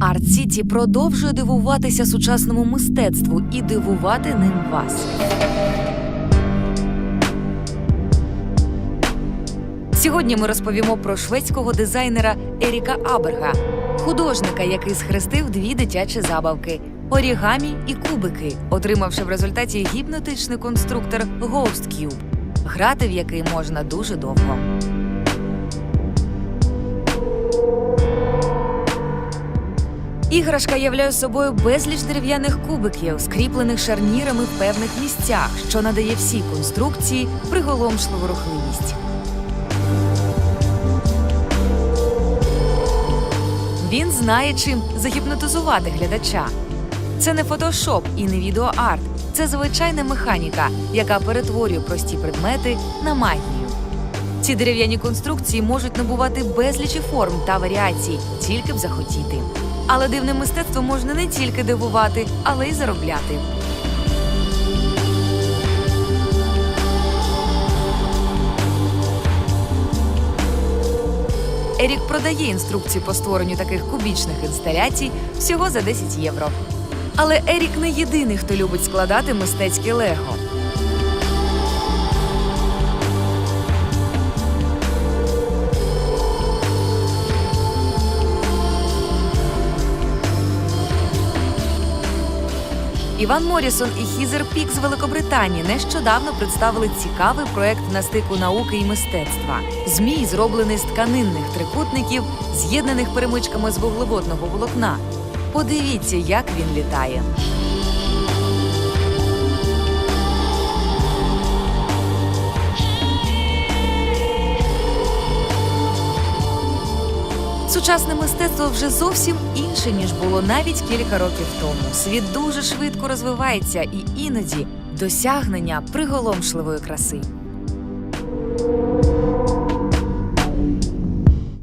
Арт Сіті продовжує дивуватися сучасному мистецтву і дивувати ним вас. Сьогодні ми розповімо про шведського дизайнера Еріка Аберга, художника, який схрестив дві дитячі забавки орігамі і кубики, отримавши в результаті гіпнотичний конструктор Ghost Cube, грати в який можна дуже довго. Іграшка являє собою безліч дерев'яних кубиків, скріплених шарнірами в певних місцях, що надає всій конструкції приголомшливу рухливість. Він знає, чим загіпнотизувати глядача. Це не фотошоп і не відеоарт. Це звичайна механіка, яка перетворює прості предмети на магію. Ці дерев'яні конструкції можуть набувати безлічі форм та варіацій, тільки б захотіти. Але дивне мистецтво можна не тільки дивувати, але й заробляти. Ерік продає інструкції по створенню таких кубічних інсталяцій всього за 10 євро. Але Ерік не єдиний, хто любить складати мистецьке лего. Іван Морісон і Хізер Пік з Великобританії нещодавно представили цікавий проект на стику науки і мистецтва. Змій зроблений з тканинних трикутників, з'єднаних перемичками з вуглеводного волокна. Подивіться, як він літає. Сучасне мистецтво вже зовсім інше ніж було навіть кілька років тому. Світ дуже швидко розвивається і іноді досягнення приголомшливої краси.